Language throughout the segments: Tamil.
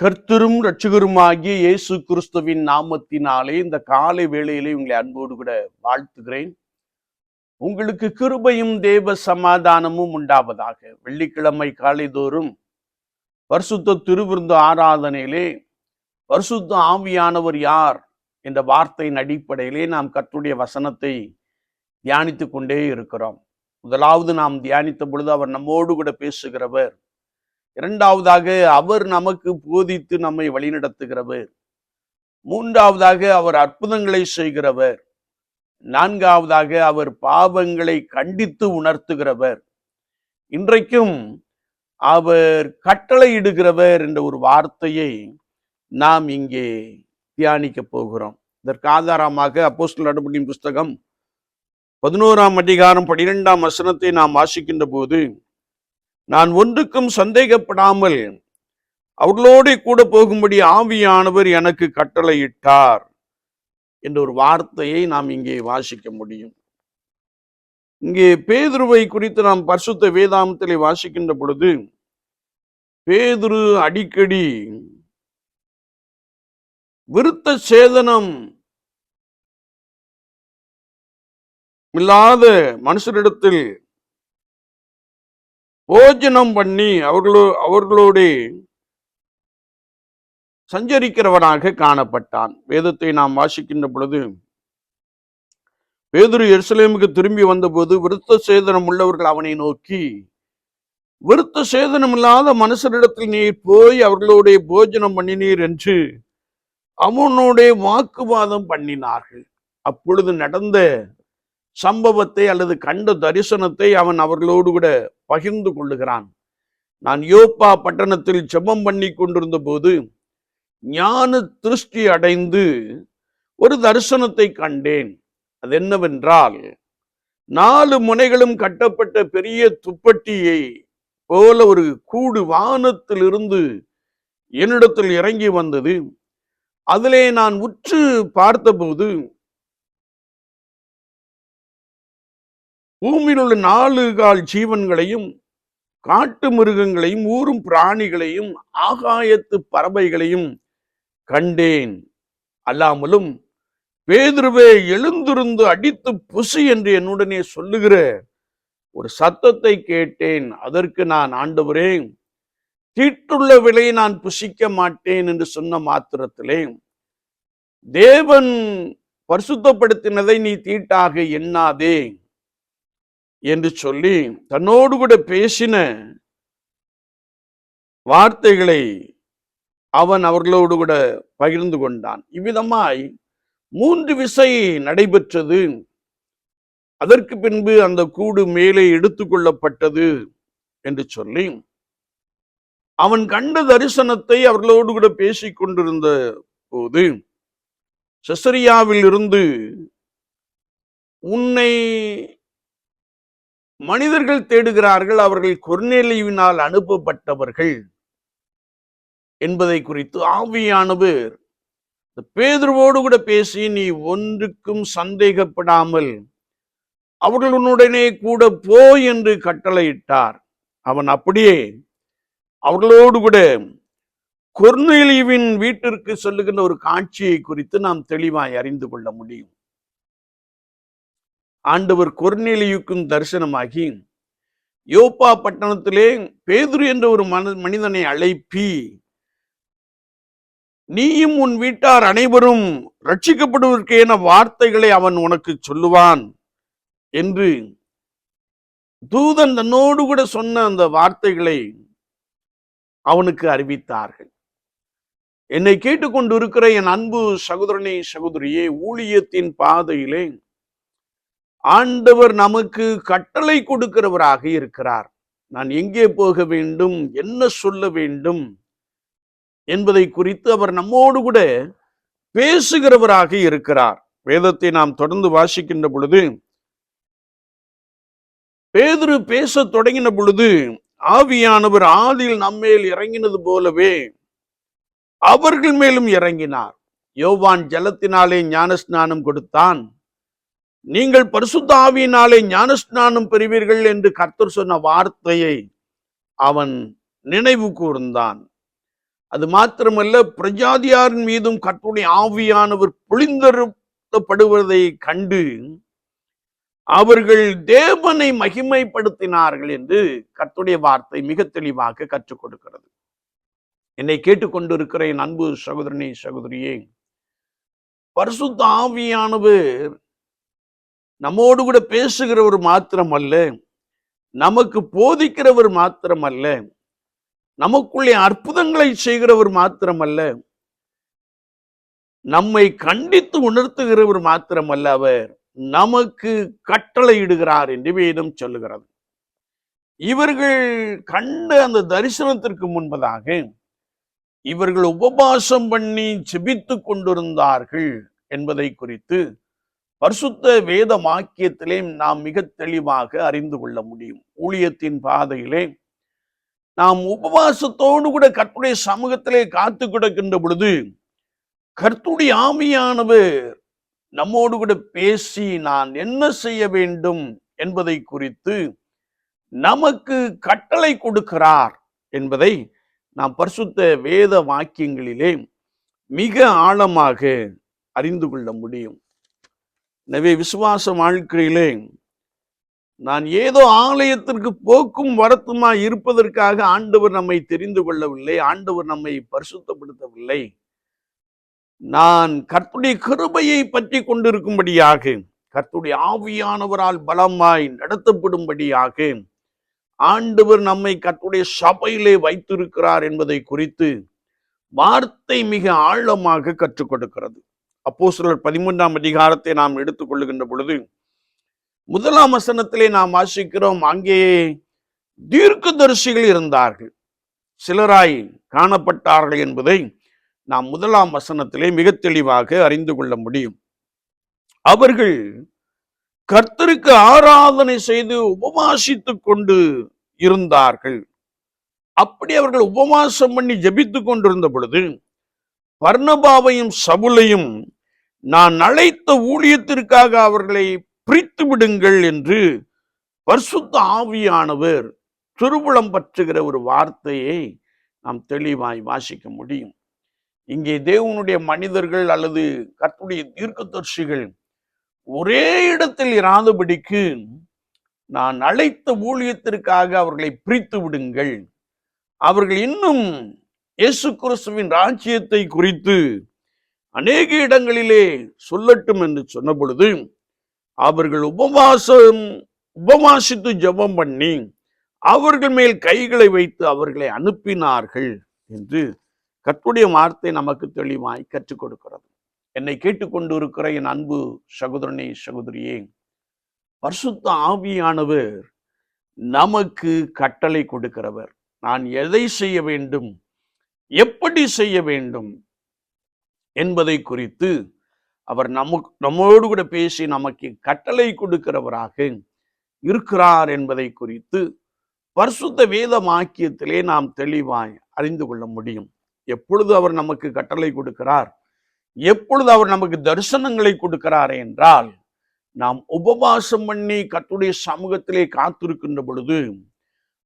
கர்த்தரும் ரட்சகருமாகிய இயேசு கிறிஸ்துவின் நாமத்தினாலே இந்த காலை வேளையிலே உங்களை அன்போடு கூட வாழ்த்துகிறேன். உங்களுக்கு கிருபையும் தேவ சமாதானமும் உண்டாவதாக. வெள்ளிக்கிழமை காலைதோறும் வருஷத்த திருவிருந்து ஆராதனையிலே வருஷத்து ஆவியானவர் யார் என்ற வார்த்தையின் அடிப்படையிலே நாம் கர்த்துடைய வசனத்தை தியானித்துக் கொண்டே இருக்கிறோம். முதலாவது நாம் தியானித்த பொழுது அவர் நம்மோடு கூட பேசுகிறவர் இரண்டாவதாக அவர் நமக்கு போதித்து நம்மை வழிநடத்துகிறவர். மூன்றாவதாக அவர் அற்புதங்களை செய்கிறவர். நான்காவதாக அவர் பாவங்களை கண்டித்து உணர்த்துகிறவர். இன்றைக்கும் அவர் கட்டளையிடுகிறவர் என்ற ஒரு வார்த்தையை நாம் இங்கே தியானிக்க போகிறோம். இதற்கு ஆதாரமாக அப்போஸ்டல் நடபடியின் புஸ்தகம் பதினோராம் அதிகாரம் பனிரெண்டாம் வசனத்தை நாம் வாசிக்கின்ற போது நான் ஒன்றுக்கும் சந்தேகப்படாமல் அவர்களோடு கூட போகும்படி ஆவியானவர் எனக்கு கட்டளையிட்டார் என்ற ஒரு வார்த்தையை நாம் இங்கே வாசிக்க முடியும். இங்கே பேதுருவை குறித்து நாம் பரிசுத்த வேதாந்தத்திலே வாசிக்கின்ற பொழுது பேதுரு அடிக்கடி விருத்த சேதனம் இல்லாத மனுஷரிடத்தில் போஜனம் பண்ணி அவர்களோ அவர்களோடு சஞ்சரிக்கிறவனாக காணப்பட்டான். வேதத்தை நாம் வாசிக்கின்ற பொழுது பேதுரு எருசலேமுக்கு திரும்பி வந்தபோது விருத்த சேதனம் உள்ளவர்கள் அவனை நோக்கி விருத்த சேதனம் இல்லாத மனுஷரிடத்தில் நீர் போய் அவர்களுடைய போஜனம் பண்ணினீர் என்று அவனோட வாக்குவாதம் பண்ணினார்கள். அப்பொழுது நடந்த சம்பவத்தை அல்லது கண்ட தரிசனத்தை அவன் அவர்களோடு கூட பகிர்ந்து கொள்ளுகிறான். நான் யோப்பா பட்டணத்தில் ஜெபம் பண்ணி கொண்டிருந்த போது ஞான திருஷ்டி அடைந்து ஒரு தரிசனத்தை கண்டேன். அது என்னவென்றால் நாலு முனைகளும் கட்டப்பட்ட பெரிய துப்பட்டியை போல ஒரு கூடு வானத்திலிருந்து என்னிடத்தில் இறங்கி வந்தது. அதிலே நான் உற்று பார்த்தபோது பூமியில் உள்ள நாலு கால் ஜீவன்களையும் காட்டு மிருகங்களையும் ஊரும் பிராணிகளையும் ஆகாயத்து பறவைகளையும் கண்டேன். அல்லாமலும் பேதுருவே எழுந்திருந்து அடித்து புசி என்று என்னுடனே சொல்லுகிற ஒரு சத்தத்தை கேட்டேன். அதற்கு நான் ஆண்டவரே தீட்டுள்ள விலையை நான் புசிக்க மாட்டேன் என்று சொன்ன மாத்திரத்திலே தேவன் பரிசுத்தப்படுத்தினதை நீ தீட்டாக எண்ணாதே. என்று சொல்லி தன்னோடு கூட பேசின வார்த்தைகளை அவன் அவர்களோடு கூட பகிர்ந்து கொண்டான். இவ்விதமாய் மூன்று விசை நடைபெற்றது. அதற்கு பின்பு அந்த கூடு மேலே எடுத்துக்கொள்ளப்பட்டது என்று சொல்லி அவன் கண்ட தரிசனத்தை அவர்களோடு கூட பேசிக் கொண்டிருந்த போது செசரியாவில் இருந்து உன்னை மனிதர்கள் தேடுகிறார்கள் அவர்கள் கொர்நேலியினால் அனுப்பப்பட்டவர்கள் என்பதை குறித்து ஆவியானவர் பேதுருவோடு கூட பேசி நீ ஒன்றுக்கும் சந்தேகப்படாமல் அவர்களுடனே கூட போ என்று கட்டளையிட்டார். அவன் அப்படியே அவர்களோடு கூட கொர்நேலியுவின் வீட்டிற்கு சொல்லுகின்ற ஒரு காட்சியை குறித்து நாம் தெளிவாய் அறிந்து கொள்ள முடியும். ஆண்டவர் கொர்நேலியுக்கும் தரிசனமாகி யோப்பா பட்டணத்திலே பேதுரு என்ற ஒரு மன மனிதனை அழைப்பி நீயும் உன் வீட்டார் அனைவரும் ரட்சிக்கப்படுவதற்கேன வார்த்தைகளை அவன் உனக்கு சொல்லுவான் என்று தூதன் தன்னோடு கூட சொன்ன அந்த வார்த்தைகளை அவனுக்கு அறிவித்தார்கள். என்னை கேட்டுக்கொண்டு இருக்கிற என் அன்பு சகோதரனே சகோதரியே ஊழியத்தின் பாதையிலே ஆண்டவர் நமக்கு கட்டளை கொடுக்கிறவராக இருக்கிறார். நான் எங்கே போக வேண்டும்? என்ன சொல்ல வேண்டும்? என்பதை குறித்து அவர் நம்மோடு கூட பேசுகிறவராக இருக்கிறார். வேதத்தை நாம் தொடர்ந்து வாசிக்கின்ற பொழுது பேதுரு பேசத் தொடங்கின பொழுது ஆவியானவர் ஆதியில் நம்மேல் இறங்கினது போலவே அவர்கள் மேலும் இறங்கினார். யோவான் ஜலத்தினாலே ஞானஸ்நானம் கொடுத்தான். நீங்கள் பரிசுத்த ஆவியினாலே ஞானஸ்நானம் பெறுவீர்கள் என்று கர்த்தர் சொன்ன வார்த்தையை அவன் நினைவு கூர்ந்தான். அது மாத்திரமல்ல பிரஜாதியாரின் மீதும் கர்த்தருடைய ஆவியானவர் பொழிந்தருப்படுவதை கண்டு அவர்கள் தேவனை மகிமைப்படுத்தினார்கள் என்று கர்த்தருடைய வார்த்தை மிக தெளிவாக கற்றுக் கொடுக்கிறது. என்னை கேட்டுக்கொண்டிருக்கிற என் அன்பு சகோதரனே சகோதரியே பரிசுத்த ஆவியானவர் நம்மோடு கூட பேசுகிறவர் மாத்திரம் அல்ல நமக்கு போதிக்கிறவர் மாத்திரம் அல்ல நமக்குள்ளே அற்புதங்களை செய்கிறவர் மாத்திரம் அல்ல நம்மை கண்டித்து உணர்த்துகிறவர் மாத்திரம் அல்ல அவர் நமக்கு கட்டளையிடுகிறார் என்று வேதம் சொல்லுகிறது. இவர்கள் கண்ட அந்த தரிசனத்திற்கு முன்பதாக இவர்கள் உபவாசம் பண்ணி செபித்து கொண்டிருந்தார்கள் என்பதை குறித்து பரிசுத்த வேத வாக்கியத்திலே நாம் மிக தெளிவாக அறிந்து கொள்ள முடியும். ஊழியத்தின் பாதையிலே நாம் உபவாசத்தோடு கூட கர்த்துடைய சமூகத்திலே காத்து கிடக்கின்ற பொழுது கர்த்துடைய ஆமியானவர் நம்மோடு கூட பேசி நான் என்ன செய்ய வேண்டும் என்பதை குறித்து நமக்கு கட்டளை கொடுக்கிறார் என்பதை நாம் பரிசுத்த வேத வாக்கியங்களிலே மிக ஆழமாக அறிந்து கொள்ள முடியும். எனவே விசுவாச வாழ்க்கையிலே நான் ஏதோ ஆலயத்திற்கு போக்கும் வரத்துமா இருப்பதற்காக ஆண்டவர் நம்மை தெரிந்து கொள்ளவில்லை ஆண்டவர் நம்மை பரிசுத்தப்படுத்தவில்லை. நான் கர்த்துடைய கிருபையை பற்றி கொண்டிருக்கும்படியாக கர்த்துடைய ஆவியானவரால் பலமாய் நடத்தப்படும்படியாக ஆண்டவர் நம்மை கர்த்துடைய சபையிலே வைத்திருக்கிறார் என்பதை குறித்து வார்த்தை மிக ஆழமாக கற்றுக் கொடுக்கிறது அப்போ சிலர் பதிமூன்றாம் அதிகாரத்தை நாம் எடுத்துக்கொள்ளுகின்ற பொழுது முதலாம் வசனத்திலே நாம் வாசிக்கிறோம் அங்கே தீர்க்கதரிசிகள் இருந்தார்கள். சிலராய் காணப்பட்டார்கள் என்பதை நாம் முதலாம் வசனத்திலே மிக தெளிவாக அறிந்து கொள்ள முடியும். அவர்கள் கர்த்தருக்கு ஆராதனை செய்து உபவாசித்துக் கொண்டு இருந்தார்கள். அப்படி அவர்கள் உபவாசம் பண்ணி ஜபித்து கொண்டிருந்த பொழுது பர்ணபாவையும் சவுலையும் நான் அழைத்த ஊழியத்திற்காக அவர்களை பிரித்து விடுங்கள் என்று பரிசுத்த ஆவியானவர் திருவுளம் பற்றுகிற ஒரு வார்த்தையை நாம் தெளிவாய் வாசிக்க முடியும். இங்கே தேவனுடைய மனிதர்கள் அல்லது கற்புடைய தீர்க்கதர்சிகள் ஒரே இடத்தில் இராதபடிக்கு நான் அழைத்த ஊழியத்திற்காக அவர்களை பிரித்து விடுங்கள். அவர்கள் இன்னும் இயேசு கிறிஸ்துவின் ராஜ்யத்தை குறித்து அநேக இடங்களிலே சொல்லட்டும் என்று சொன்ன பொழுது அவர்கள் உபவாசம் உபவாசித்து ஜெபம் பண்ணி அவர்கள் மேல் கைகளை வைத்து அவர்களை அனுப்பினார்கள் என்று கர்த்தருடைய வார்த்தை நமக்கு தெளிவாய் கற்றுக் கொடுக்கிறது. என்னை கேட்டுக்கொண்டு இருக்கிற என் அன்பு சகோதரனே சகோதரியே பரிசுத்த ஆவியானவர் நமக்கு கட்டளை கொடுக்கிறவர். நான் எதை செய்ய வேண்டும்? எப்படி செய்ய வேண்டும் என்பதை குறித்து அவர் நமக்கு நம்மோடு கூட பேசி நமக்கு கட்டளை கொடுக்கிறவராக இருக்கிறார் என்பதை குறித்து பரிசுத்த வேத வாக்கியத்திலே நாம் தெளிவாய் அறிந்து கொள்ள முடியும். எப்பொழுது அவர் நமக்கு கட்டளை கொடுக்கிறார்? எப்பொழுது அவர் நமக்கு தரிசனங்களை கொடுக்கிறார் என்றால் நாம் உபவாசம் பண்ணி கத்துடைய சமூகத்திலே காத்திருக்கின்ற பொழுது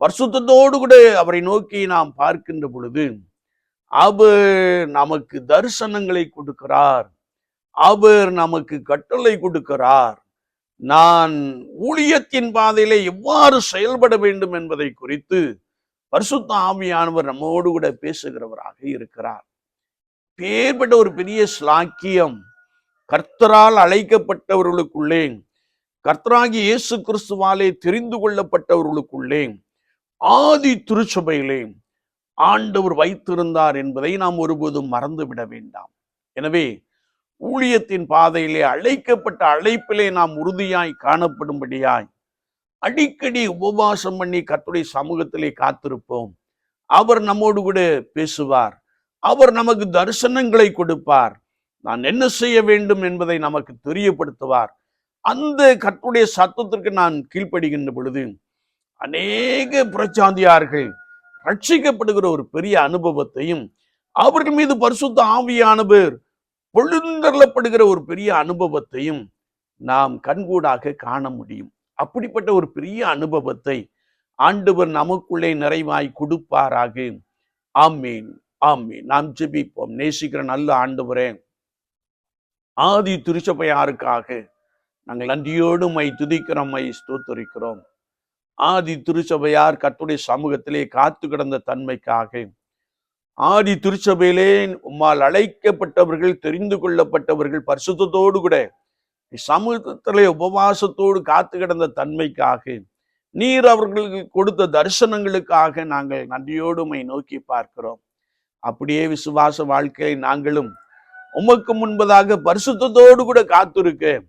பரிசுத்தத்தோடு கூட அவரை நோக்கி நாம் பார்க்கின்ற பொழுது அவர் நமக்கு தரிசனங்களை கொடுக்கிறார். அவர் நமக்கு கட்டளை கொடுக்கிறார். நான் ஊழியத்தின் பாதையிலே எவ்வாறு செயல்பட வேண்டும் என்பதை குறித்து பரிசுத்த ஆவியானவர் நம்மோடு கூட பேசுகிறவராக இருக்கிறார். பேர்பட்ட ஒரு பெரிய ஸ்லாக்கியம் கர்த்தரால் அழைக்கப்பட்டவர்களுக்குள்ளே கர்த்தராகி இயேசு கிறிஸ்துவாலே தெரிந்து கொள்ளப்பட்டவர்களுக்குள்ளே ஆதி திருச்சபையிலே ஆண்டவர் வைத்திருந்தார் என்பதை நாம் ஒருபோதும் மறந்துவிட வேண்டாம். எனவே ஊழியத்தின் பாதையிலே அழைக்கப்பட்ட அழைப்பிலே நாம் உறுதியாய் காணப்படும்படியாய் அடிக்கடி உபவாசம் பண்ணி கத்துடைய சமூகத்திலே காத்திருப்போம். அவர் நம்மோடு கூட பேசுவார். அவர் நமக்கு தரிசனங்களை கொடுப்பார். நான் என்ன செய்ய வேண்டும் என்பதை நமக்கு தெரியப்படுத்துவார். அந்த கர்த்தருடைய சத்தத்திற்கு நான் கீழ்ப்படுகின்ற பொழுது அநேக புறச்சாந்தியார்கள் ரட்சிக்கப்படுகிற ஒரு பெரிய அனுபவத்தையும் அவர்கள் மீது பரிசுத்த ஆவியானவர் பொழுந்தள்ளப்படுகிற ஒரு பெரிய அனுபவத்தையும் நாம் கண்கூடாக காண முடியும். அப்படிப்பட்ட ஒரு பெரிய அனுபவத்தை ஆண்டவர் நமக்குள்ளே நிறைவாய் கொடுப்பாராக. ஆமீன் ஆமீன். நாம் ஜெபிப்போம். நேசிக்கிற நல்ல ஆண்டவரே ஆதி திருச்சபையாருக்காக நாங்கள் நன்றியோடு மை துதிக்கிறோம் மை ஸ்தோத்தரிக்கிறோம். ஆதி திருச்சபையார் கத்துடைய சமூகத்திலே காத்து கிடந்த தன்மைக்காக. ஆதி திருச்சபையிலே உம்மால் அழைக்கப்பட்டவர்கள் தெரிந்து கொள்ளப்பட்டவர்கள் பரிசுத்தோடு கூட சமூகத்திலே உபவாசத்தோடு காத்து கிடந்த தன்மைக்காக நீர் அவர்களுக்கு கொடுத்த தரிசனங்களுக்காக நாங்கள் நன்றியோடுமை நோக்கி பார்க்கிறோம். அப்படியே விசுவாச வாழ்க்கையை நாங்களும் உமக்கு முன்பதாக பரிசுத்தத்தோடு கூட காத்திருக்க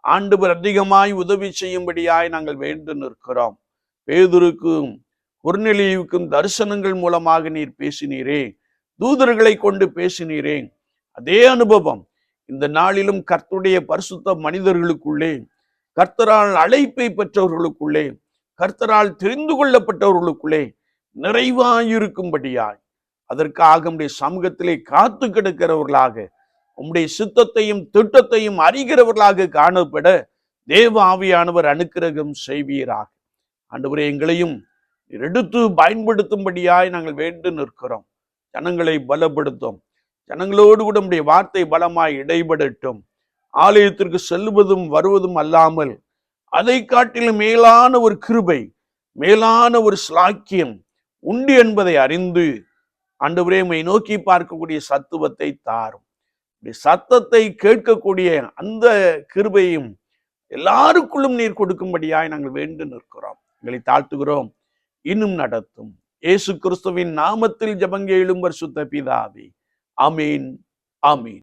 ஆண்டு அதிகமாய் உதவி செய்யும்படியாய் நாங்கள் வேண்டு நிற்கிறோம். பேதுருக்கும் குர்நெலியுக்கும் தரிசனங்கள் மூலமாக நீர் பேசினீரே தூதர்களை கொண்டு பேசினீரே. அதே அனுபவம் இந்த நாளிலும் கர்த்தருடைய பரிசுத்த மனிதர்களுக்குள்ளே கர்த்தரால் அழைப்பை பெற்றவர்களுக்குள்ளே கர்த்தரால் தெரிந்து கொள்ளப்பட்டவர்களுக்குள்ளே நிறைவாயிருக்கும்படியாய். அதற்காக உடைய சமூகத்திலே காத்து கிடக்கிறவர்களாக உம்முடைய சித்தத்தையும் திட்டத்தையும் அறிகிறவர்களாக காணப்பட தேவ ஆவியானவர் அனுக்கிரகம் செய்வீராக. ஆண்டவரே எங்களையும் எடுத்து பயன்படுத்தும்படியாய் நாங்கள் வேண்டு நிற்கிறோம். ஜனங்களை பலப்படுத்தும். ஜனங்களோடு கூட நம்முடைய வார்த்தை பலமாய் இடைபடட்டும். ஆலயத்திற்கு செல்வதும் வருவதும் அல்லாமல் அதை காட்டிலும் மேலான ஒரு கிருபை மேலான ஒரு ஸ்லாக்கியம் உண்டு என்பதை அறிந்து ஆண்டவரே உம்மை நோக்கி பார்க்கக்கூடிய சத்துவத்தை தாரும். சத்தத்தை கேட்கக்கூடிய அந்த கிருபையும் எல்லாருக்குள்ளும் நீர் கொடுக்கும்படியாய் நாங்கள் வேண்டு நிற்கிறோம். எங்களை தாழ்த்துகிறோம். இன்னும் நடத்தும். இயேசு கிறிஸ்துவின் நாமத்தில் ஜபங்க எழும்பர் சுத்த பிதாவே. அமீன் அமீன்